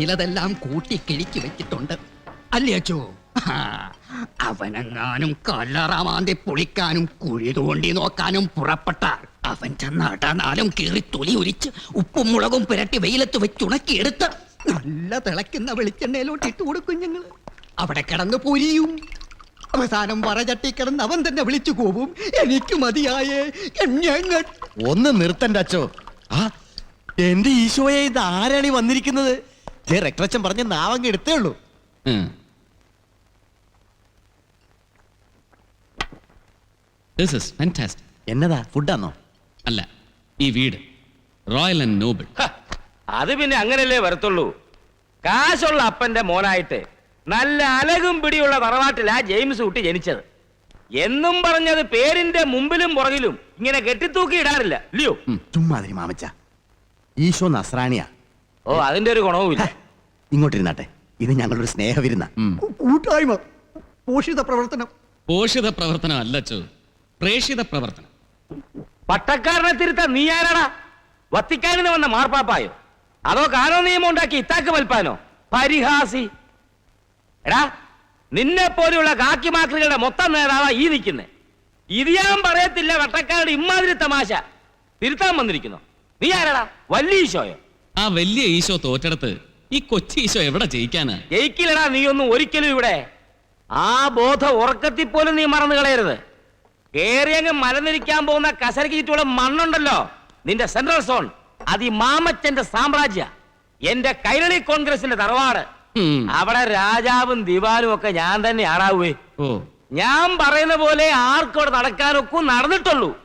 ഞങ്ങൾ കൂട്ടി കിഴിച്ചു വെച്ചിട്ടുണ്ട്. അല്ലേ അച്ചോ? അവനെങ്ങാനും കല്ലറാമാന്തി പൊളിക്കാനും കുഴി തോണ്ടി നോക്കാനും പുറപ്പെട്ടാൽ അവൻ ചെന്നാട്ടാനാലും കീറി തൊലി ഒലിച്ച് ഉപ്പും മുളകും പുരട്ടി വെയിലത്ത് വെച്ചുണക്കിയെടുത്ത് നല്ല തിളയ്ക്കുന്ന വെളിച്ചെണ്ണയിലോട്ട് ഇട്ട് കൊടുക്കും ഞങ്ങൾ. അവിടെ കിടന്ന് പൊരിയും. അവസാനം വറചട്ടി കിടന്ന് അവൻ തന്നെ വിളിച്ചു പോവും എനിക്ക് മതിയായേ ഞങ്ങൾ ഒന്ന് നിർത്തണ്ട അച്ചോ. ആ എന്റെ ഈശോയെ ഇത് ആരാണ് വന്നിരിക്കുന്നത്? റെക്ടറച്ചൻ പറഞ്ഞ നാവങ്ങ് എടുത്തേ ഉള്ളൂ. എന്നതാ ഫുഡാന്നോ? അല്ല ഈ വീട്. റോയൽ ആൻഡ് നോബിൾ ഹ, അത് പിന്നെ അങ്ങനല്ലേ വരത്തുള്ളൂ. കാശുള്ള അപ്പന്റെ മോനായിട്ട് നല്ല അലകും പിടിയുള്ള തറവാട്ടിലാ ജെയിംസ് കുട്ടി ജനിച്ചത്. എന്നും പറഞ്ഞത് പേരിന്റെ മുമ്പിലും പുറകിലും ഇങ്ങനെ കെട്ടിത്തൂക്കി ഇടാറില്ല. ഇല്ലയോ? ചുമ്മാതിരി മാമച്ച. ഈശോ നസ്രാണിയാ. ഓ അതിന്റെ ഒരു ഗുണവുമില്ല ഇങ്ങോട്ടിരുന്നാട്ടെ. ഇത് ഞങ്ങളൊരു സ്നേഹവിരുന്ന. കൂട്ടായ്മ. പോഷിത പ്രവർത്തനം. പോഷിത പ്രവർത്തനം അല്ല ചോ പ്രേഷിത പ്രവർത്തനം. പട്ടക്കാരനെ തിരുത്താൻ നീ ആരാടാ? വത്തിക്കാനിന്ന് വന്ന മാർപ്പാപ്പായോ? അതോ കാനോ നിയമം ഉണ്ടാക്കി ഇത്താക്ക് വൽപ്പാനോ പരിഹാസി. എടാ നിന്നെ പോലെയുള്ള കാക്കിമാക്കളുടെ മൊത്തം നേതാവാ ഈ നിൽക്കുന്നേ. ഇത് ഞാൻ പറയത്തില്ല വട്ടക്കാരുടെ ഇമ്മാതിരി തമാശ. തിരുത്താൻ വന്നിരിക്കുന്നു. നീ ആരാടാ? വലിയ ഈശോയോ ആ വലിയ ഈശോ തോറ്റെടുത്ത് ഈ കൊച്ചി ഈശോ എവിടെ ജയിക്കാനാ? ജയിക്കില്ലടാ നീ ഒന്നും ഒരിക്കലും ഇവിടെ. ആ ബോധ ഉറക്കത്തിൽ പോലും നീ മറന്നു കളയരുത്. കേറിയങ്ങ് മലനിരിക്കാൻ പോകുന്ന കസരക്ക് ചുറ്റുള്ള മണ്ണുണ്ടല്ലോ നിന്റെ സെൻട്രൽ സോൺ അത് ഈ മാമച്ചന്റെ സാമ്രാജ്യ എന്റെ കൈരളി കോൺഗ്രസിന്റെ തറവാട്. ഉം. അവിടെ രാജാവും ദിവാനും ഒക്കെ ഞാൻ തന്നെ ആടാവേ. ഓ. ഞാൻ പറയുന്ന പോലെ ആർക്കോടെ നടക്കാനൊക്കെ നടന്നിട്ടുള്ളൂ.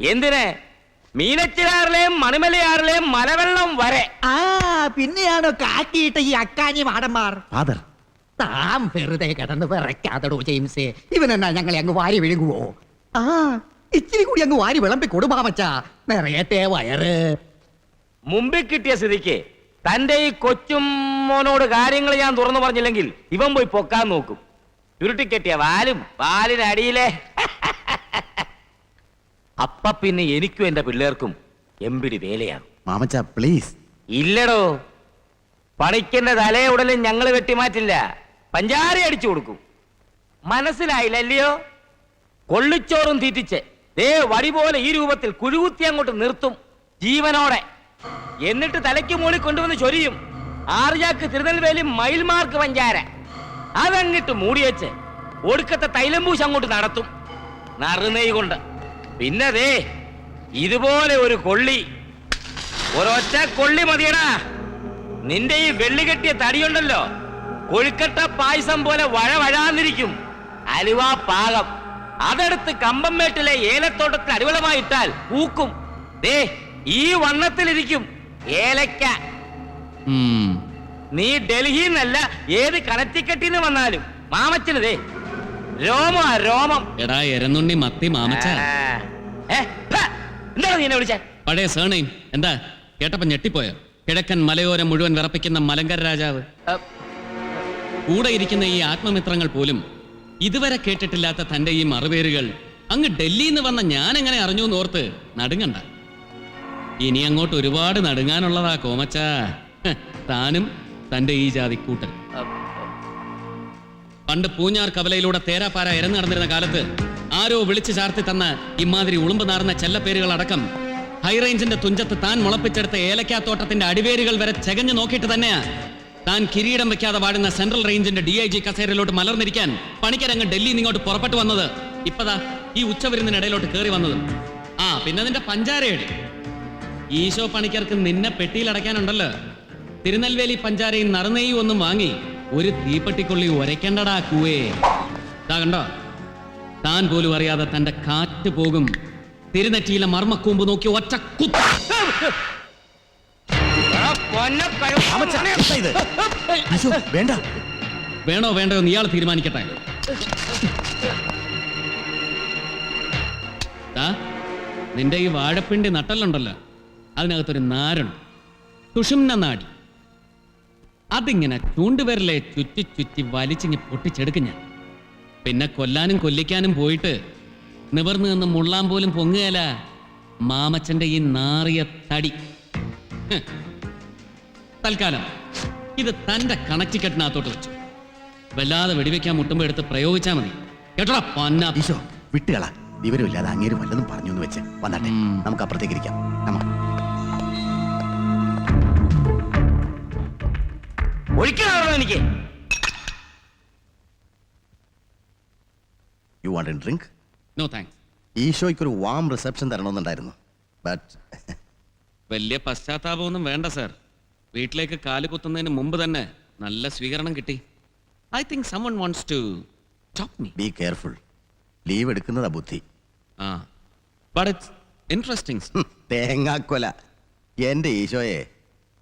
എന്തിന്? മീനച്ചിലാറിലെയും മണിമലയാറിലെയും മലവെള്ളം വരെ. ആ പിന്നെയാണോ കാക്കിയിട്ട ഈ അക്കാനി മാടന്മാർ? ഫാദർ. താൻ വെറുതെ കിടന്ന് വിറയ്ക്കാതടോ ജെയിംസ്. ഇവനെന്നാ ഞങ്ങളെ അങ്ങ് വാരി വിഴുങ്ങുവോ? ആ ഇച്ചിരി കൂടി അങ്ങ് വാരി വിളമ്പി കൊടുമാമച്ചാ നിറയട്ടെ വയറ്. മുമ്പിൽ കിട്ടിയ സ്ഥിതിക്ക് തന്റെ ഈ കൊച്ചും മോനോട് കാര്യങ്ങൾ ഞാൻ തുറന്നു പറഞ്ഞില്ലെങ്കിൽ ഇവൻ പോയി പൊക്കാൻ നോക്കും. ചുരുട്ടിക്കെട്ടിയ വാലും വാലിനടിയിലെ. അപ്പ പിന്നെ എനിക്കും എന്റെ പിള്ളേർക്കും എമ്പിടി വേലയാണ്. മാമച്ച പ്ലീസ് ഇല്ലടോ. പണിക്കന്റെ തലയെ ഉടലും ഞങ്ങൾ വെട്ടിമാറ്റില്ല. പഞ്ചാരി അടിച്ചു കൊടുക്കും. മനസ്സിലായില്ല അല്ലയോ കൊള്ളിച്ചോറും തീറ്റിച്ച് ദേ വടി പോലെ ഈ രൂപത്തിൽ കുഴുകുത്തി അങ്ങോട്ട് നിർത്തും ജീവനോടെ. എന്നിട്ട് തലയ്ക്ക് മുകളിൽ കൊണ്ടുവന്ന് ചൊരിയും. ആർജാക്ക് തിരുനെൽവേലി മയിൽമാർക്ക് പഞ്ചാര. അതങ്ങിട്ട് മൂടിവെച്ച് ഒടുക്കത്തെ തൈലംപൂശ് അങ്ങോട്ട് നടത്തും. നറുനെയ് കൊണ്ട്. പിന്നെ ദേ ഇതുപോലെ ഒരു കൊള്ളി. ഒരൊറ്റ കൊള്ളി മതിയടാ. നിന്റെ ഈ വെള്ളി കെട്ടിയ തടിയുണ്ടല്ലോ കൊഴുക്കട്ട പായസം പോലെ വഴ വഴാന്നിരിക്കും. അലുവ പാകം. അതെടുത്ത് കമ്പംമേട്ടിലെ ഏലത്തോട്ടത്തിൽ അടിവളമായിട്ടാൽ പൂക്കും. ദേ ഈ വണ്ണത്തിലിരിക്കും ഏലക്ക. നീ ഡൽഹിന്നല്ല ഏത് കണറ്റിക്കെട്ടിന്ന് വന്നാലും. മാമച്ചന് ദേ രോമ രോമം. എടാ എരന്നുണ്ണി മത്തി മാമച്ച. ആ. എന്താണ് നീ എന്നെ വിളിച്ചേ? പഴയ സേണയും എന്താ? കേട്ടപ്പോ ഞെട്ടിപ്പോയോ? കിഴക്കൻ മലയോരം മുഴുവൻ വിറപ്പിക്കുന്ന മലങ്കര രാജാവ്. കൂടെ ഇരിക്കുന്ന ഈ ആത്മമിത്രങ്ങൾ പോലും ഇതുവരെ കേട്ടിട്ടില്ലാത്ത തന്റെ ഈ മറുപേരുകൾ അങ്ങ് ഡൽഹിയിൽ നിന്ന് വന്ന ഞാൻ എങ്ങനെ അറിഞ്ഞു എന്നോർത്ത് നടുങ്ങണ്ട. ഇനി അങ്ങോട്ട് ഒരുപാട് നടുങ്ങാനുള്ളതാ കോമച്ച. താനും തന്റെ ഈ ജാതി കൂട്ടൽ അ, പണ്ട് പൂഞ്ഞാർ കവലയിലൂടെ തേരാപ്പാര ഇരന്നു നടന്നിരുന്ന കാലത്ത് ആരോ വിളിച്ചു ചാർത്തി തന്ന ഇമാതിരി ഉളുമ്പ് നാർന്ന ചെല്ലപ്പേരുകൾ അടക്കം ഹൈറേഞ്ചിന്റെ തുഞ്ചത്ത് താൻ മുളപ്പിച്ചെടുത്ത ഏലക്കാത്തോട്ടത്തിന്റെ അടിവേരുകൾ വരെ ചെകഞ്ഞു നോക്കിയിട്ട് തന്നെയാ. താൻ കിരീടം വെക്കാതെ വാഴുന്ന സെൻട്രൽ റേഞ്ചിന്റെ ഡി ഐ ജി കസേരയിലോട്ട് മലർന്നിരിക്കാൻ പണിക്കരങ്ങ് ഡൽഹി ഇങ്ങോട്ട് പുറപ്പെട്ടു വന്നത് ഇപ്പതാ ഈ ഉച്ചവിരുന്നിനിടയിലോട്ട് കയറി വന്നത്. ആ പിന്നെ നിന്റെ പഞ്ചാരയുടെ ഈശോ പണിക്കർക്ക് നിന്നെ പെട്ടിയിൽ അടയ്ക്കാനുണ്ടല്ലോ. തിരുനെൽവേലി പഞ്ചാരയും നറുനെയ്യും ഒന്നും വാങ്ങി ഒരു തീപ്പെട്ടിക്കൊള്ളി ഉരയ്ക്കണ്ടടാ കൂവേ. ഇതാ കണ്ടോ? താൻ പോലും അറിയാതെ തന്റെ കാറ്റ് പോകും. തിരുനെറ്റിയിലെ മർമ്മക്കൂമ്പ് നോക്കി ഒറ്റ കുത്ത. വേണ്ട. വേണോ വേണ്ടോ എന്ന് ഇയാൾ തീരുമാനിക്കട്ടെ. നിന്റെ ഈ വാഴപ്പിണ്ടി നട്ടല്ലുണ്ടല്ലോ. അതിനകത്തൊരു നാരുണ്ട്. സുഷുമ്ന നാടി. അതിങ്ങനെ ചൂണ്ടുവിരലെ ചുറ്റി ചുറ്റി വലിച്ചിങ്ങി പൊട്ടിച്ചെടുക്കും ഞാൻ. പിന്നെ കൊല്ലാനും കൊല്ലിക്കാനും പോയിട്ട് നിവർന്നു നിന്ന് മുള്ളാൻ പോലും പൊങ്ങുകയല്ല മാമച്ചന്റെ ഈ നാറിയ തടി. തൽക്കാലം ഇത് തന്റെ കണക്റ്റിക്കറ്റിനകത്തോട്ട് വെച്ചു. വല്ലാതെ വെടിവെക്കാൻ മുട്ടുമ്പോ എടുത്ത് പ്രയോഗിച്ചാ മതി. കേട്ടോടാ പന്ന ഈശോ വിട്ടുകള. വിവരമില്ലാതെ അങ്ങേര് വല്ലതും പറഞ്ഞു എന്ന് വെച്ച്. വന്നാട്ടെ നമുക്ക് അപ്പുറത്തേക്ക് ഇരിക്കാം. നമ്മ ഒഴിക്കണോ എനിക്ക്. You want drink no thanks ഈശോയ്ക്ക് ഒരു വാം റിസപ്ഷൻ തരണമെന്നുണ്ടായിരുന്നു. ബട്ട് വലിയ പശ്ചാത്താപമൊന്നും വേണ്ട സർ വീട്ടിലേക്ക് കാൽ കുത്തുന്നതിന് മുമ്പ് തന്നെ നല്ല സ്വീകരണം കിട്ടി. I think someone wants to talk me be careful leave എടുക്കുന്നതാ ബുദ്ധി. ആ ബട്ട് ഇറ്റ്സ് ഇൻട്രസ്റ്റിംഗ് തേങ്ങാക്കൊല. എന്റെ ഈശോയെ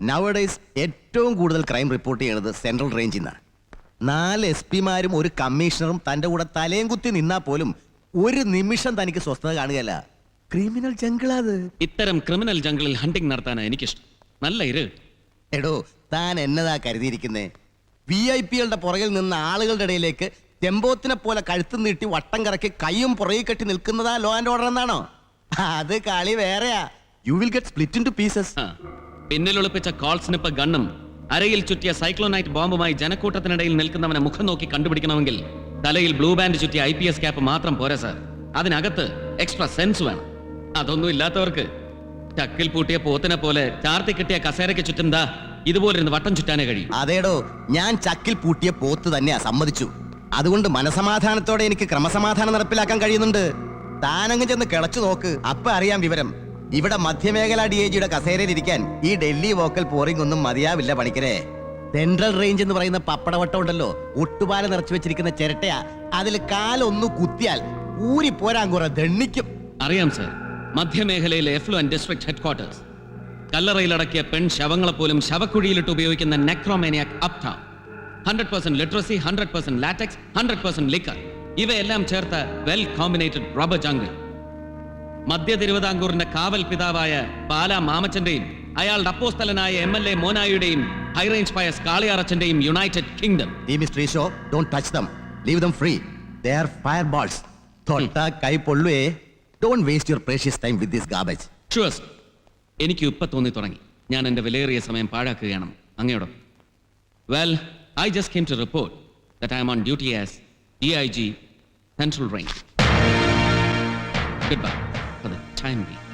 നവഡേസ് ഏറ്റവും കൂടുതൽ ക്രൈം റിപ്പോർട്ട് ചെയ്യണത് സെൻട്രൽ റേഞ്ചിൽ നിന്നാണ് നാല് എസ് പിമാരും ഒരു കമ്മീഷണറും തന്റെ കൂടെ തലയും കുത്തി നിന്നാൽ പോലും ഒരു നിമിഷം തനിക്ക് സ്വസ്ഥത കാണുകയല്ല. ക്രിമിനൽ ജംഗിളാത് ഇത്തരം ക്രിമിനൽ ജംഗിളിൽ ഹണ്ടിങ് നടത്താനാണ് എനിക്കിഷ്ടം. നല്ല ഇര. എടോ താൻ എന്നതാ കരുതിയിരിക്കുന്നേ? വി ഐ പികളുടെ പുറകിൽ നിന്ന് ആളുകളുടെ ഇടയിലേക്ക് ചെമ്പോത്തിനെ പോലെ കഴുത്ത് നീട്ടി വട്ടം കറക്കി കൈയും പുറകെ കെട്ടി നിൽക്കുന്നതാ ലോ ആൻഡ് ഓർഡർ എന്നാണോ? അത് കളി വേറെയാ. You will get split in two pieces പിന്നിലൊളിപ്പിച്ച കോൾ സ്നിപ്പ് ഗണ്ണും അരയിൽ ചുറ്റിയ സൈക്ലോനൈറ്റ് ബോംബുമായി ജനക്കൂട്ടത്തിനിടയിൽ നിൽക്കുന്നവനെ മുഖം നോക്കി കണ്ടുപിടിക്കണമെങ്കിൽ തലയിൽ ബ്ലൂ ബാൻഡ് ചുറ്റിയ ഐ പി എസ് ക്യാപ്പ് മാത്രം പോരാ സർ. അതിനകത്ത് എക്സ്ട്രാ സെൻസ് വേണം. അതൊന്നും ഇല്ലാത്തവർക്ക് ചക്കിൽ പൂട്ടിയ പോത്തിനെ പോലെ ചാർത്തി കിട്ടിയ കസേരയ്ക്ക് ചുറ്റും ദാ ഇതുപോലെ വട്ടം ചുറ്റാനേ കഴിയും. അതേടോ ഞാൻ ചക്കിൽ പൂട്ടിയ പോത്ത് തന്നെയാ സമ്മതിച്ചു. അതുകൊണ്ട് മനസമാധാനത്തോടെ എനിക്ക് ക്രമസമാധാനം നടപ്പിലാക്കാൻ കഴിയുന്നുണ്ട്. താനങ്ങ് ചെന്ന് കിളച്ചു നോക്ക് അപ്പൊ അറിയാം വിവരം. ഇവിടെ മധ്യമേഖല ഡി ഐ ജിയുടെ കസേരയിൽ ഇരിക്കാൻ ഈ ഡൽഹി വോക്കൽ പോറിംഗ് ഒന്നും മതിയാവില്ല പണിക്കരെ. സെൻട്രൽ റേഞ്ച് എന്ന് പറയുന്ന പപ്പടവട്ടം ഉണ്ടല്ലോ ഒട്ടുപാല നിറച്ചു വെച്ചിരിക്കുന്ന ചിരട്ടയാ. അതിൽ കാലൊന്നു കുത്തിയാൽ ഊരി പോരാൻ കുറെ ദണ്ണിക്കും. അറിയാം സർ. മധ്യമേഖലയിലെ എഫ്ലുവൻ ഡിസ്ട്രിക്ട് ഹെഡ്ക്വാർട്ടേഴ്സ്. കല്ലറയിലടക്കിയ പെൺ ശവങ്ങളെ പോലും ശവക്കുഴിയിലിട്ട് ഉപയോഗിക്കുന്ന necromaniac അപ്ത hundred percent literacy hundred percent latex hundred percent liquor ഇവയെല്ലാം ചേർത്ത വെൽ കോമ്പിനേറ്റഡ് റബ്ബർ ജംഗിൾ മധ്യ തിരുവിതാംകൂറിന്റെ കാവൽ പിതാവായ പാല മാമച്ചന്റെയും അയാളുടെ അപ്പോസ്തലനായ എം എൽ എ മോനായുടെയും ഹൈറേഞ്ച് പയസ് കാളിയാറച്ചന്റെയും യുണൈറ്റഡ് കിങ്ഡം ഈ mister Eesho don't touch them leave them free they are fire balls തൊട്ട കൈ പൊള്ളുവേ. Don't waste your precious time with this garbage sure എനിക്ക് ഇപ്പൊ തോന്നി തുടങ്ങി. ഞാൻ എന്റെ വിലയേറിയ സമയം പാഴാക്കുകയാണ്. അങ്ങയോടോ well I just came to report that I'm on duty as D I G central range good bye for the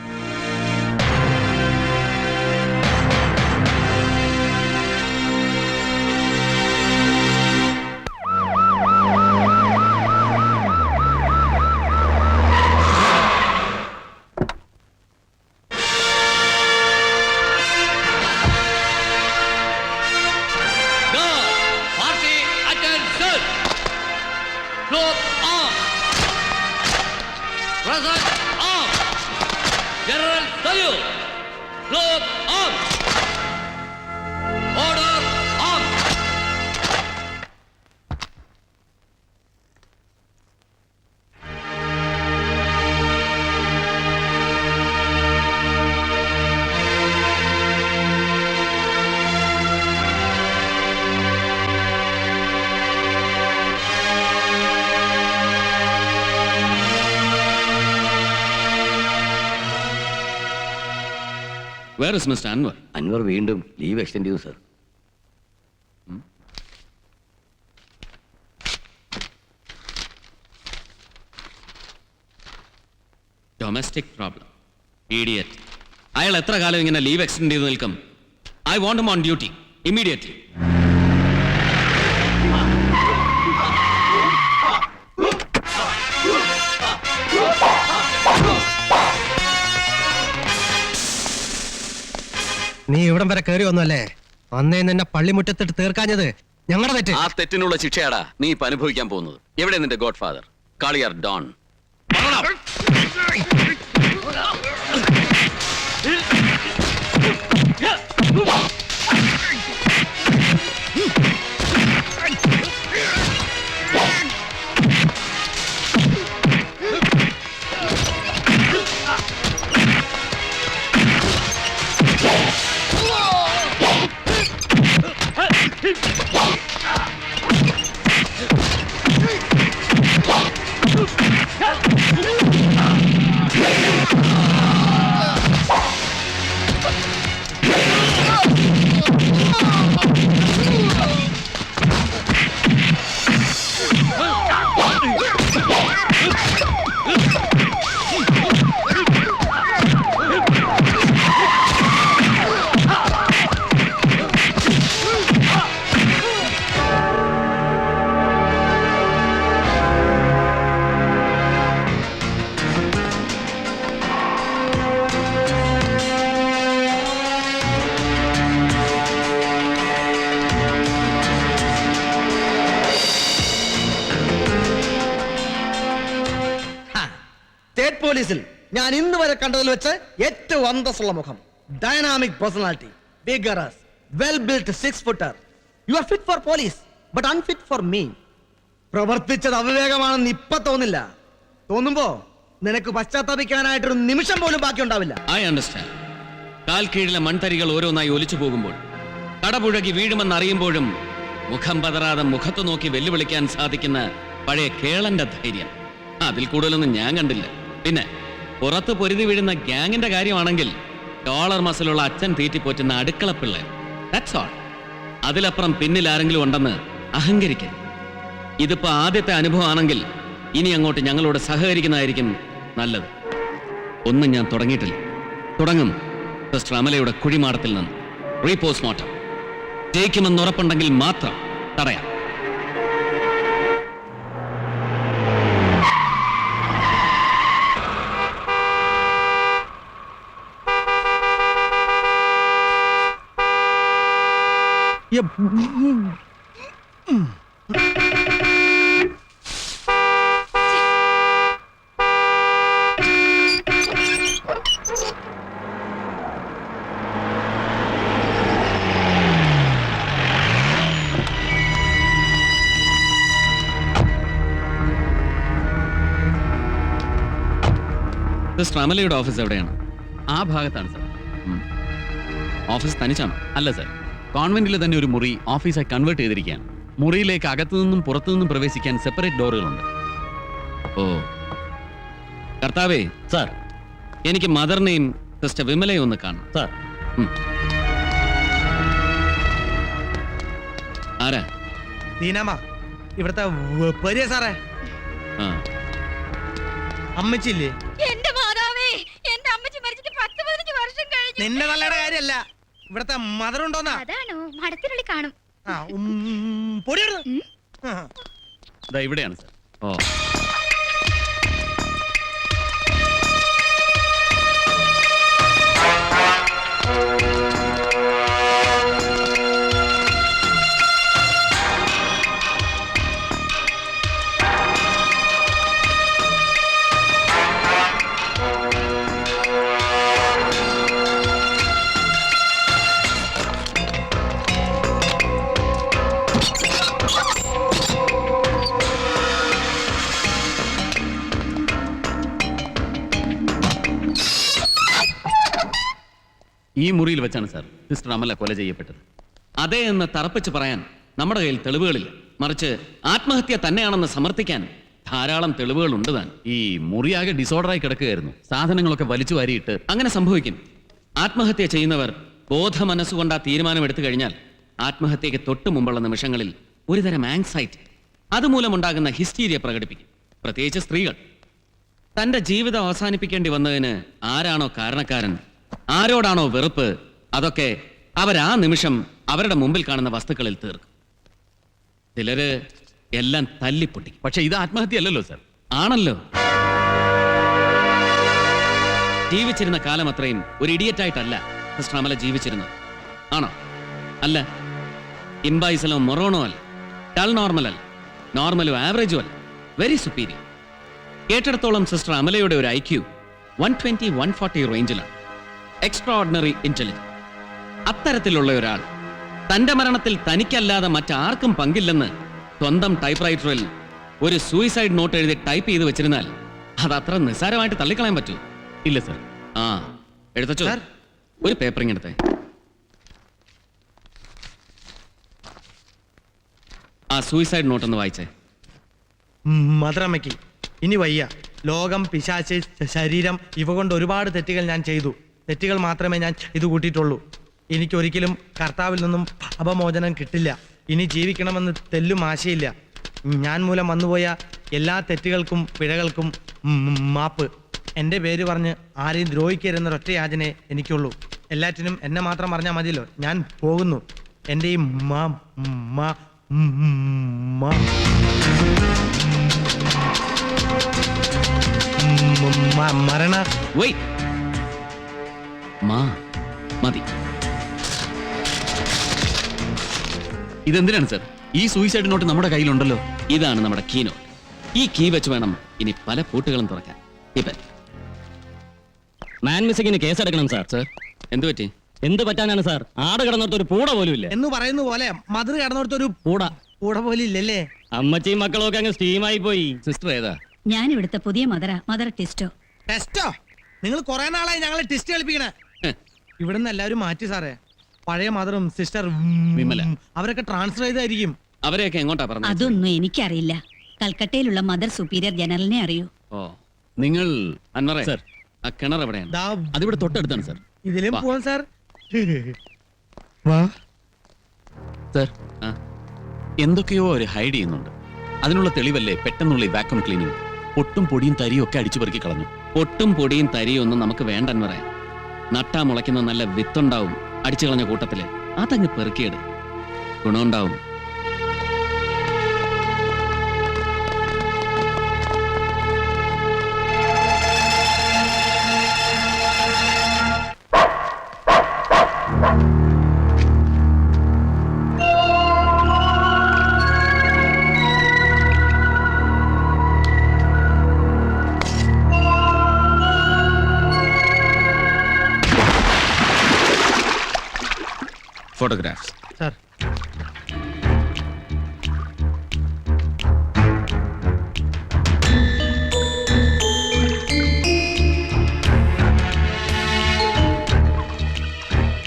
Where is Mr. Anwar? Anwar വീണ്ടും ലീവ് എക്സ്റ്റെൻഡ് ചെയ്തു സർ ഡൊമസ്റ്റിക് പ്രോബ്ലം ഇഡിയറ്റ് അയാൾ എത്ര കാലം ഇങ്ങനെ leave extend ചെയ്ത് നിൽക്കും? I want on duty immediately നീ ഇവിടം വരെ കയറി വന്നല്ലേ? അന്നേ നിന്നെ പള്ളിമുറ്റത്തിട്ട് തീർക്കാഞ്ഞത് ഞങ്ങളുടെ തെറ്റ്. ആ തെറ്റിനുള്ള ശിക്ഷയാടാ നീ ഇപ്പൊ അനുഭവിക്കാൻ പോകുന്നത്. എവിടെ നിന്റെ ഗോഡ് ഫാദർ കാളിയാർ ഡോൺ. കണ്ടതിൽ വെച്ച് ഏറ്റവും അന്തസ്സുള്ള മുഖം. Dynamic personality vigorous well built six footer you are fit for police but unfit for me പ്രവർത്തിച്ചത് അവിവേകമാണെന്ന് ഇപ്പൊ തോന്നില്ല. തോന്നുമ്പോ നിനക്ക് പശ്ചാത്തപിക്കാനായിട്ടൊരു നിമിഷം പോലും ബാക്കി ഉണ്ടാവില്ല ഐ അണ്ടർസ്റ്റാൻഡ് കാൽ കീഴിലെ മൺതരികൾ ഓരോന്നായി ഒലിച്ചു പോകുമ്പോൾ കടപുഴകി വീഴുമെന്ന് അറിയുമ്പോഴും മുഖം പതറാതെ മുഖത്ത് നോക്കി വെല്ലുവിളിക്കാൻ സാധിക്കുന്ന പഴയ കേളന്റെ ധൈര്യം. അതിൽ കൂടുതലൊന്നും ഞാൻ കണ്ടില്ല. പിന്നെ പുറത്ത് പൊരുതി വീഴുന്ന ഗ്യാങ്ങിന്റെ കാര്യമാണെങ്കിൽ ഡോളർ മസിലുള്ള അച്ഛൻ തീറ്റിപ്പോറ്റുന്ന അടുക്കള ദാറ്റ്സ് ഓൾ അതിലപ്പുറം പിന്നിൽ ആരെങ്കിലും ഉണ്ടെന്ന് അഹങ്കരിക്ക ഇതിപ്പോ ആദ്യത്തെ അനുഭവമാണെങ്കിൽ ഇനി അങ്ങോട്ട് ഞങ്ങളോട് സഹകരിക്കുന്നതായിരിക്കും നല്ലത്. ഒന്നും ഞാൻ തുടങ്ങിയിട്ടില്ല. തുടങ്ങും. സിസ്റ്റർ അമലയുടെ കുഴിമാടത്തിൽ നിന്ന്. റീപോസ്റ്റ്മോർട്ടം ജയിക്കുമെന്ന് ഉറപ്പുണ്ടെങ്കിൽ മാത്രം തടയാം. സിസ്റ്റർ അമലയുടെ ഓഫീസ് എവിടെയാണ്? ആ ഭാഗത്താണ് സർ ഓഫീസ് തനിച്ചാണോ? അല്ല സർ കോൺവെന്റിലെ തന്നെ ഒരു മുറി ഓഫീസായി കൺവേർട്ട് ചെയ്തിരിക്കുകയാണ്. മുറിയിലേക്ക് അകത്തു നിന്നും പുറത്തു നിന്നും പ്രവേശിക്കാൻ സെപ്പറേറ്റ് ഡോറുകളുണ്ട്. ഓ. കർത്താവേ സാർ എനിക്ക് മദറിനെയും സിസ്റ്റർ വിമലയും ഒന്ന് കാണാം സാർ. ആരാ? ദീനാമ ഇവിടുത്തെ വെപ്പരിയ സാറേ. ആ. അമ്മച്ചില്ലേ എന്റെ മാതാവേ എന്റെ അമ്മച്ചി മരിച്ചിട്ട് പത്ത് പതിനഞ്ച് വർഷം കഴിഞ്ഞു. നിന്നെ തള്ളയുടെ കാര്യമല്ല. ഇവിടുത്തെ മദർ ഉണ്ടോന്നാ? അതാണോ? മടത്തിനുള്ളിൽ കാണും. ആ, ഉം, പൊടിയെടുത്ത്. ആ. ദാ ഇവിടെയാണ് സർ ഓ. ഈ മുറിയിൽ വെച്ചാണ് സാർ സിസ്റ്റർ അമല കൊല ചെയ്യപ്പെട്ടത്. അതേ എന്ന് തറപ്പിച്ച് പറയാൻ നമ്മുടെ കയ്യിൽ തെളിവുകളില്ല. മറിച്ച് ആത്മഹത്യ തന്നെയാണെന്ന് സമർത്ഥിക്കാൻ ധാരാളം തെളിവുകളുണ്ട് താൻ. ഈ മുറിയാകെ ഡിസോർഡറായി കിടക്കുകയായിരുന്നു. സാധനങ്ങളൊക്കെ വലിച്ചു വാരിയിട്ട് അങ്ങനെ സംഭവിക്കും. ആത്മഹത്യ ചെയ്യുന്നവർ ബോധ മനസ്സുകൊണ്ട് ആ തീരുമാനം എടുത്തു കഴിഞ്ഞാൽ ആത്മഹത്യക്ക് തൊട്ടു മുമ്പുള്ള നിമിഷങ്ങളിൽ ഒരുതരം ആങ്സൈറ്റി അതുമൂലമുണ്ടാകുന്ന ഹിസ്റ്റീരിയ പ്രകടിപ്പിക്കും. പ്രത്യേകിച്ച് സ്ത്രീകൾ. തന്റെ ജീവിതം അവസാനിപ്പിക്കേണ്ടി വന്നതിന് ആരാണോ കാരണക്കാരൻ ആരോടാണോ വെറുപ്പ് അതൊക്കെ അവരാ നിമിഷം അവരുടെ മുമ്പിൽ കാണുന്ന വസ്തുക്കളിൽ തീർക്കും. ചിലര് എല്ലാം തല്ലിപ്പൊട്ടി. പക്ഷെ ഇത് ആത്മഹത്യ അല്ലല്ലോ സർ. ആണല്ലോ. ജീവിച്ചിരുന്ന കാലം അത്രയും ഒരു ഇഡിയറ്റായിട്ടല്ല സിസ്റ്റർ അമല ജീവിച്ചിരുന്നത്. ആണോ? അല്ല. ഇംബൈസലോ മൊറോണോ അല്ല. ടൾ നോർമൽ അല്ല. നോർമലും ആവറേജും അല്ല. Very superior. കേട്ടിടത്തോളം സിസ്റ്റർ അമലയുടെ ഒരു I Q one twenty one forty റേഞ്ചിലാണ്. എക്സ്ട്രാ ഓർഡിനറി ഇന്റലിജൻസ് അത്തരത്തിലുള്ള ഒരാൾ. തന്റെ മരണത്തിൽ തനിക്കല്ലാതെ മറ്റാർക്കും പങ്കില്ലെന്ന് സ്വന്തം ടൈപ്പ് റൈറ്ററിൽ ഒരു സൂയിസൈഡ് നോട്ട് എഴുതി ടൈപ്പ് ചെയ്ത് വെച്ചിരുന്നാൽ അത് അത്ര നിസ്സാരമായിട്ട് തള്ളിക്കളയാൻ പറ്റൂ. ഇല്ല സർ ആ എടുത്തോ ഒരു പേപ്പറിങ് എടുത്തേ. ആ സൂയിസൈഡ് നോട്ട് ഒന്ന് വായിച്ചേ. മധുരമ്മയ്ക്ക്. ഇനി വയ്യ. ലോകം പിശാച്ച് ശരീരം ഇവ കൊണ്ട് ഒരുപാട് തെറ്റുകൾ ഞാൻ ചെയ്തു. തെറ്റുകൾ മാത്രമേ ഞാൻ ഇത് കൂട്ടിയിട്ടുള്ളൂ. എനിക്കൊരിക്കലും കർത്താവിൽ നിന്നും അപമോചനം കിട്ടില്ല. ഇനി ജീവിക്കണമെന്ന് തെല്ലും ആശയില്ല. ഞാൻ മൂലം വന്നുപോയ എല്ലാ തെറ്റുകൾക്കും പിഴകൾക്കും മാപ്പ്. എന്റെ പേര് പറഞ്ഞ് ആരെയും ദ്രോഹിക്കരുന്നൊരൊറ്റ യാചനയെ എനിക്കുള്ളൂ. എല്ലാറ്റിനും എന്നെ മാത്രം പറഞ്ഞാൽ മതിയല്ലോ. ഞാൻ പോകുന്നു. എന്റെ ഈ മാ മാ മാ. മരണ വെയ് മാ മതി. ഇതെന്തിനാണ് സർ? ഈ സൂയിസൈഡ് നോട്ട് നമ്മുടെ കയ്യിലുണ്ടല്ലോ. ഇതാണ് നമ്മുടെ കീ നോട്ട് ഈ കീ വെച്ച് വേണം ഇനി പല പൂട്ടുകളും തുറക്കാൻ. ഇപ്പൻ മാൻ മിസ്സിങ്ങിന് കേസെടുക്കണം സാർ സർ എന്തു പറ്റി? എന്ത് പറ്റാനാണ് സാർ ആട് കിടന്നിടത്ത് ഒരു പൂട പോലും ഇല്ല? എന്ന് പറയുന്ന പോലെ മധുര കടന്നിടത്തൊരു പൂട. പൂട പോലും ഇല്ലല്ലേ? അമ്മച്ചിയും മക്കളും ഒക്കെ അങ്ങ് സ്റ്റീമായി പോയി. സിസ്റ്റർ ഏതാ? ഞാൻ ഇവിടുത്തെ പുതിയ മദറ മദർ ടെസ്റ്റോ. ടെസ്റ്റോ? നിങ്ങൾ കുറെ നാളായി ഞങ്ങളെ ടെസ്റ്റ് കളിപ്പിക്കണേ. ഇവിടുന്ന് എല്ലാവരും മാറ്റി സാറേ. പഴയ മദറും സിസ്റ്റർ വിമല. അവരൊക്കെ ട്രാൻസ്ഫർ ചെയ്തായിരിക്കും. അവരെയൊക്കെ എങ്ങോട്ടാ പറഞ്ഞത്? അതൊന്നും എനിക്കറിയില്ല. കൽക്കട്ടയിലുള്ള മദർ സുപ്പീരിയർ ജനറലിനെ അറിയൂ. ഓ നിങ്ങൾ അൻവറെ സർ. ആ കിണർ എവിടെയാണ്? ദാ അതിവിടെ തൊട്ടടുത്താണ് സർ. ഇതിലും വാ. പോവാൻ സാർ. വാ. സർ. ആ. എന്തൊക്കെയോ അവർ ഹൈഡ് ചെയ്യുന്നുണ്ട്. അതിനുള്ള തെളിവല്ലേ പെട്ടെന്നുള്ള വാക്വം ക്ലീനിങ് പൊട്ടും പൊടിയും തരിയും ഒക്കെ അടിച്ചു പെറുക്കി കളഞ്ഞു. പൊട്ടും പൊടിയും തരിയും ഒന്നും നമുക്ക് വേണ്ടെന്ന് പറയാം നട്ടാ മുളയ്ക്കുന്ന നല്ല വിത്തുണ്ടാവും. അടിച്ചു കളഞ്ഞ കൂട്ടത്തിൽ. അതങ്ങ് പെറുക്കിയത് ഗുണമുണ്ടാവും.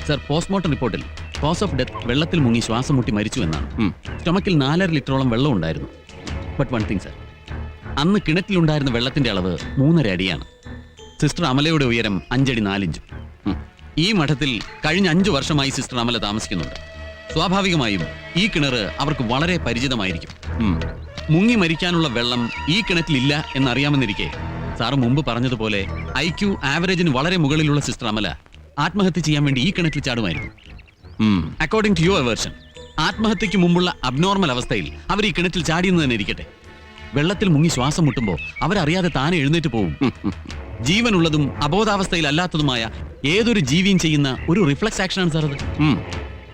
സർ പോസ്റ്റ്മോർട്ടം റിപ്പോർട്ടിൽ കോസ് ഓഫ് ഡെത്ത് വെള്ളത്തിൽ മുങ്ങി ശ്വാസം മുട്ടി മരിച്ചു എന്നാണ്. സ്റ്റൊമക്കിൽ നാലര ലിറ്ററോളം വെള്ളം ഉണ്ടായിരുന്നു. ബട്ട് വൺ തിങ് സർ അന്ന് കിണറ്റിലുണ്ടായിരുന്ന വെള്ളത്തിന്റെ അളവ് മൂന്നര അടിയാണ്. സിസ്റ്റർ അമലയുടെ ഉയരം അഞ്ചടി നാലിഞ്ചും. ഈ മഠത്തിൽ കഴിഞ്ഞ അഞ്ചു വർഷമായി സിസ്റ്റർ അമല താമസിക്കുന്നുണ്ട്. സ്വാഭാവികമായും ഈ കിണർ അവർക്ക് വളരെ പരിചിതമായിരിക്കും. മുങ്ങി മരിക്കാനുള്ള വെള്ളം ഈ കിണറ്റിലില്ല എന്നറിയാമെന്നിരിക്കെ സാറ് മുമ്പ് പറഞ്ഞതുപോലെ ഐ ക്യു ആവറേജിന് വളരെ മുകളിലുള്ള സിസ്റ്റർ അമല ആത്മഹത്യ ചെയ്യാൻ വേണ്ടി ഈ കിണറ്റിൽ ചാടുമായിരുന്നു. അക്കോർഡിംഗ് ടു യുവർ വേർഷൻ ആത്മഹത്യക്ക് മുമ്പുള്ള അബ്നോർമൽ അവസ്ഥയിൽ അവർ ഈ കിണറ്റിൽ ചാടിയെന്ന് തന്നെ ഇരിക്കട്ടെ. വെള്ളത്തിൽ മുങ്ങി ശ്വാസം മുട്ടുമ്പോൾ അവരറിയാതെ താനെ എഴുന്നേറ്റ് പോവും. ജീവനുള്ളതും അബോധാവസ്ഥയിലല്ലാത്തതുമായ ഏതൊരു ജീവിയും ചെയ്യുന്ന ഒരു റിഫ്ലക്സ് ആക്ഷനാണ് സാർ അത്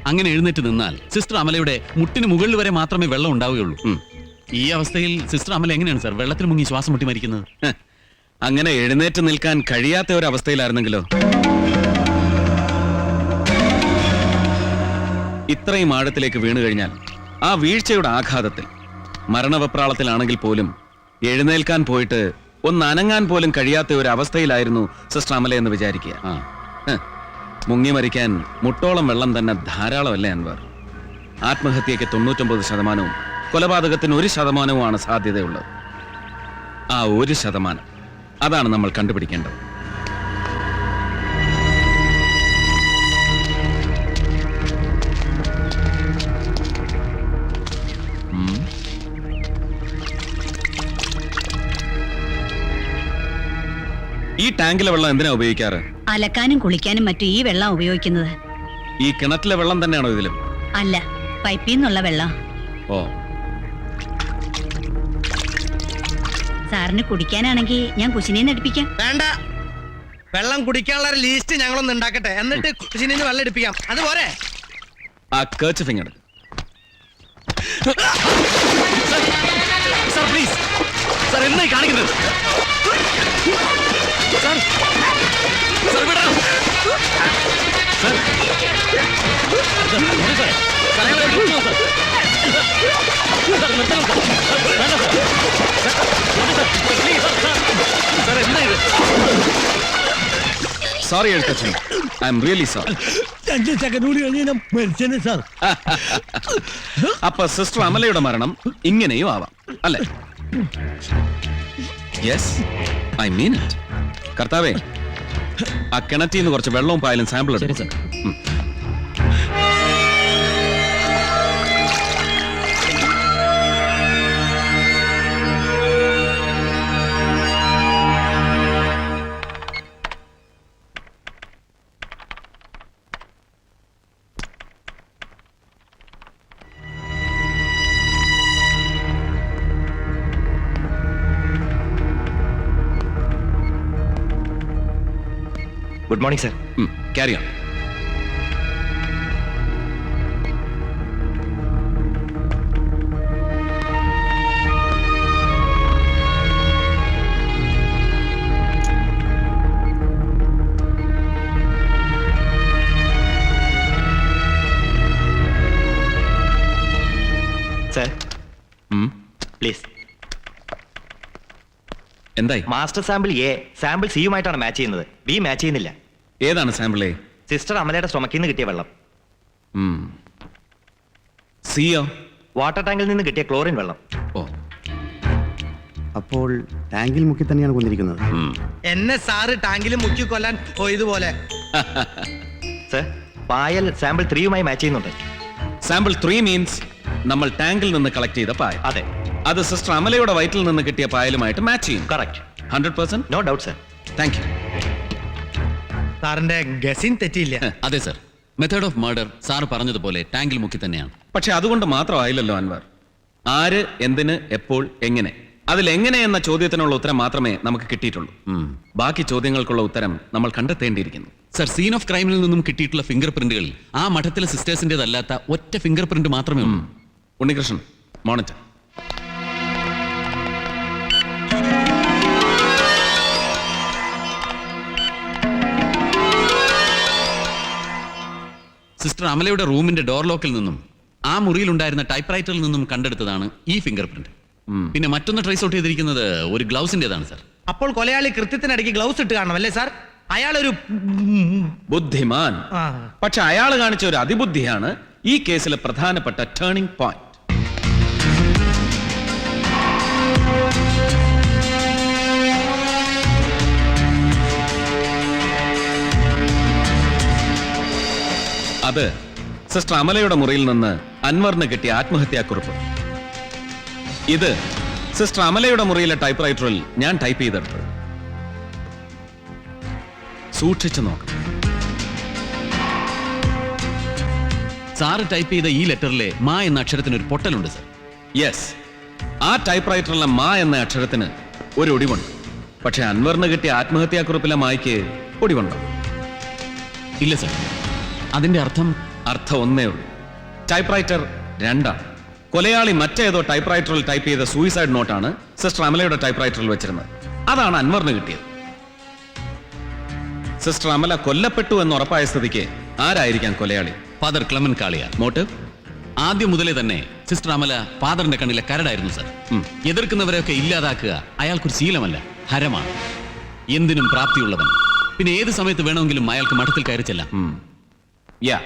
അങ്ങനെ എഴുന്നേറ്റ് നിന്നാൽ സിസ്റ്റർ അമലയുടെ മുട്ടിന് മുകളിൽ വരെ മാത്രമേ വെള്ളം ഉണ്ടാവുകയുള്ളൂ. ഈ അവസ്ഥയിൽ സിസ്റ്റർ അമല എങ്ങനെയാണ് സാർ വെള്ളത്തിൽ മുങ്ങി ശ്വാസം മുട്ടി മരിക്കുന്നത്? അങ്ങനെ എഴുന്നേറ്റ് നിൽക്കാൻ കഴിയാത്ത ഒരു അവസ്ഥയിലായിരുന്നെങ്കിലോ? ഇത്രയും ആഴത്തിലേക്ക് വീണു കഴിഞ്ഞാൽ ആ വീഴ്ചയുടെ ആഘാതത്തിൽ മരണവപ്രാളത്തിലാണെങ്കിൽ പോലും എഴുന്നേൽക്കാൻ പോയിട്ട് ഒന്ന് അനങ്ങാൻ പോലും കഴിയാത്ത ഒരു അവസ്ഥയിലായിരുന്നു സിസ്റ്റർ അമല എന്ന് വിചാരിക്കുക. ആ. മുങ്ങി മരിക്കാൻ മുട്ടോളം വെള്ളം തന്നെ ധാരാളമല്ലേ അൻവർ? ആത്മഹത്യയ്ക്ക് തൊണ്ണൂറ്റൊമ്പത് ശതമാനവും കൊലപാതകത്തിന് ഒരു ശതമാനവുമാണ് സാധ്യതയുള്ളത്. ആ ഒരു ശതമാനം അതാണ് നമ്മൾ കണ്ടുപിടിക്കേണ്ടത്. ഈ ടാങ്കിലെ വെള്ളം എന്തിനാ ഉപയോഗിക്കാറ്? അലക്കാനും കുളിക്കാനും മറ്റും ഈ വെള്ളം ഉപയോഗിക്കുന്നത്. ഈ കിണറ്റിലെ വെള്ളം തന്നെയാണോ ഇതിലും? അല്ല പൈപ്പിൽ നിന്നുള്ള വെള്ളം. ഓ. സാറിന് കുടിക്കാനാണെങ്കിൽ ഞാൻ കുശിനെ നടിപ്പിക്കാം വേണ്ട. വെള്ളം കുടിക്കാനുള്ള ഒരു ലീസ്റ്റ് ഞങ്ങളൊന്ന് ഉണ്ടാക്കട്ടെ. എന്നിട്ട് കുശിനിന്ന് വെള്ളം എടുപ്പിക്കാം. അത് പോരെ. ആ catch finger sir please sir എന്തായി കാണിക്കുന്നത്. Sorry. Ezhuthachan I'm really sorry രണ്ട് സെക്കൻഡ് കൂടി സാർ. അപ്പൊ സിസ്റ്റർ അമലയുടെ മരണം ഇങ്ങനെയും ആവാം അല്ലേ? യെസ് ഐ മീൻ ഇറ്റ് കർത്താവേ ആ കിണറ്റിൽ നിന്ന് കുറച്ച് വെള്ളവും പായലും സാമ്പിൾ എടുക്കും മോർണിംഗ് സർ. ക്യാരി ഓൺ എന്തായി? മാസ്റ്റർ സാമ്പിൾ എ സാമ്പിൾ സിയുമായിട്ടാണ് മാച്ച് ചെയ്യുന്നത്. ബി മാച്ച് ചെയ്യുന്നില്ല. ഏതാണ് സാമ്പിളേ? സിസ്റ്റർ അമലയുടെ സ്tomach നിന്ന് കിട്ടിയ വെള്ളം. സിയോ? വാട്ടർ ടാങ്കിൽ നിന്ന് കിട്ടിയ ക്ലോറിൻ വെള്ളം. ഓ. അപ്പോൾ ടാങ്കിൽ മുക്കി തന്നെയാണ് കൊന്നിരിക്കുന്നത്. എന്നെ സാറ് ടാങ്കിൽ മുക്കി കൊല്ലാൻ പോയതുപോലെ. സർ പായൽ സാമ്പിൾ ത്രീയുമായി മാച്ച് ചെയ്യുന്നുണ്ട്. സാമ്പിൾ ത്രീ മീൻസ് നമ്മൾ ടാങ്കിൽ നിന്ന് കളക്ട് ചെയ്ത പായൽ. അതെ. അത് സിസ്റ്റർ അമലയുടെ വയറ്റിൽ നിന്ന് കിട്ടിയ പായലുമായിട്ട് മാച്ച് ചെയ്യും. Correct. Hundred percent? No doubt sir. Thank you. സാറിന്റെ ഗസിൻ തെറ്റിയില്ല. അതെ sir. Method of murder sir പറഞ്ഞതുപോലെ ടാങ്കിൽ മുക്കി തന്നെയാണ്. പക്ഷെ അതുകൊണ്ട് മാത്രമായില്ലല്ലോ അൻവർ. ആര് എന്തിന് എപ്പോൾ എങ്ങനെ? അതിൽ എങ്ങനെ എന്ന ചോദ്യത്തിനുള്ള ഉത്തരം മാത്രമേ നമുക്ക് കിട്ടിയിട്ടുള്ളൂ. ബാക്കി ചോദ്യങ്ങൾക്കുള്ള ഉത്തരം നമ്മൾ കണ്ടെത്തേണ്ടിയിരിക്കുന്നു. സർ സീൻ ഓഫ് ക്രൈമിൽ നിന്നും കിട്ടിയിട്ടുള്ള ഫിംഗർ പ്രിന്റുകളിൽ ആ മഠത്തിലെ സിസ്റ്റേഴ്സിന്റേതല്ലാത്ത ഒറ്റ ഫിംഗർ പ്രിന്റ് മാത്രമേ ഉള്ളൂ. ഉണ്ണികൃഷ്ണൻ മോണിറ്റർ സിസ്റ്റർ അമലയുടെ റൂമിന്റെ ഡോർ ലോക്കിൽ നിന്നും ആ മുറിയിൽ ഉണ്ടായിരുന്ന ടൈപ്പ് റൈറ്ററിൽ നിന്നും കണ്ടെടുത്തതാണ് ഈ ഫിംഗർ പ്രിന്റ് പിന്നെ മറ്റൊന്ന് ട്രേസ് ഔട്ട് ചെയ്തിരിക്കുന്നത് ഒരു ഗ്ലൗസിന്റേതാണ് സാർ അപ്പോൾ കൊലയാളി കൃത്യത്തിനിടയ്ക്ക് ഗ്ലൗസ് ഇട്ട് കാണണം അല്ലേ സാർ അയാൾ ഒരു ബുദ്ധിമാൻ. പക്ഷെ അയാൾ കാണിച്ച ഒരു അതിബുദ്ധിയാണ് ഈ കേസിലെ പ്രധാനപ്പെട്ട ടേണിംഗ് പോയിന്റ് അത് സിസ്റ്റർ അമലയുടെ മുറിയിൽ നിന്ന് അൻവറിന് കിട്ടിയ ആത്മഹത്യാക്കുറിപ്പ്. ഇത് സിസ്റ്റർ അമലയുടെ മുറിയിലെ ടൈപ്പ് റൈറ്ററിൽ ഞാൻ ടൈപ്പ് ചെയ്തെടുത്തു സൂക്ഷിച്ചു നോക്കണം സാറ് ടൈപ്പ് ചെയ്ത ഈ ലെറ്ററിലെ മാ എന്ന അക്ഷരത്തിന് ഒരു പൊട്ടലുണ്ട് സർ. യെസ് ആ ടൈപ്പ് റൈറ്ററിലെ മാ എന്ന അക്ഷരത്തിന് ഒരു ഒടിവുണ്ട്. പക്ഷെ അൻവറിന് കിട്ടിയ ആത്മഹത്യാക്കുറിപ്പിലെ മായ്ക്ക് ഒടിവുണ്ടോ? ഇല്ല സർ. അതിന്റെ അർത്ഥം അർത്ഥം ഒന്നേ ഉള്ളൂ. ടൈപ്പ് റൈറ്റർ രണ്ടാണ് കൊലയാളി മറ്റേതോ ടൈപ്പ് റൈറ്ററിൽ ടൈപ്പ് ചെയ്ത സൂയിസൈഡ് നോട്ടാണ് സിസ്റ്റർ അമലയുടെ ടൈപ്പ് റൈറ്ററിൽ വെച്ചിരുന്നത്. അതാണ് അൻവറിന് കിട്ടിയത്. സിസ്റ്റർ അമല കൊല്ലപ്പെട്ടു എന്ന് ഉറപ്പായ സ്ഥിതിക്ക് ആരായിരിക്കാം കൊലയാളി? ഫാദർ ക്ലമൻ കാളിയ മോട്ടീവ് ആദ്യം മുതലേ തന്നെ സിസ്റ്റർ അമല ഫാദറിന്റെ കണ്ണിലെ കരടായിരുന്നു സർ എതിർക്കുന്നവരെയൊക്കെ ഇല്ലാതാക്കുക അയാൾക്കൊരു ശീലമല്ല ഹരമാണ്. എന്തിനും പ്രാപ്തിയുള്ളവൻ. പിന്നെ ഏത് സമയത്ത് വേണമെങ്കിലും അയാൾക്ക് മഠത്തിൽ കയറി ചെല്ലാം. യാ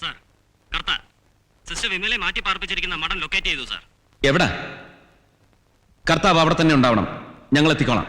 സാർ കർത്ത സിസ്റ്റർ വിമലെ മാറ്റി പാർപ്പിച്ചിരിക്കുന്ന മഠം ലൊക്കേറ്റ് ചെയ്തു സാർ എവിടെ? കർത്താവ് അവിടെ തന്നെ ഉണ്ടാവണം. ഞങ്ങൾ എത്തിക്കോളാം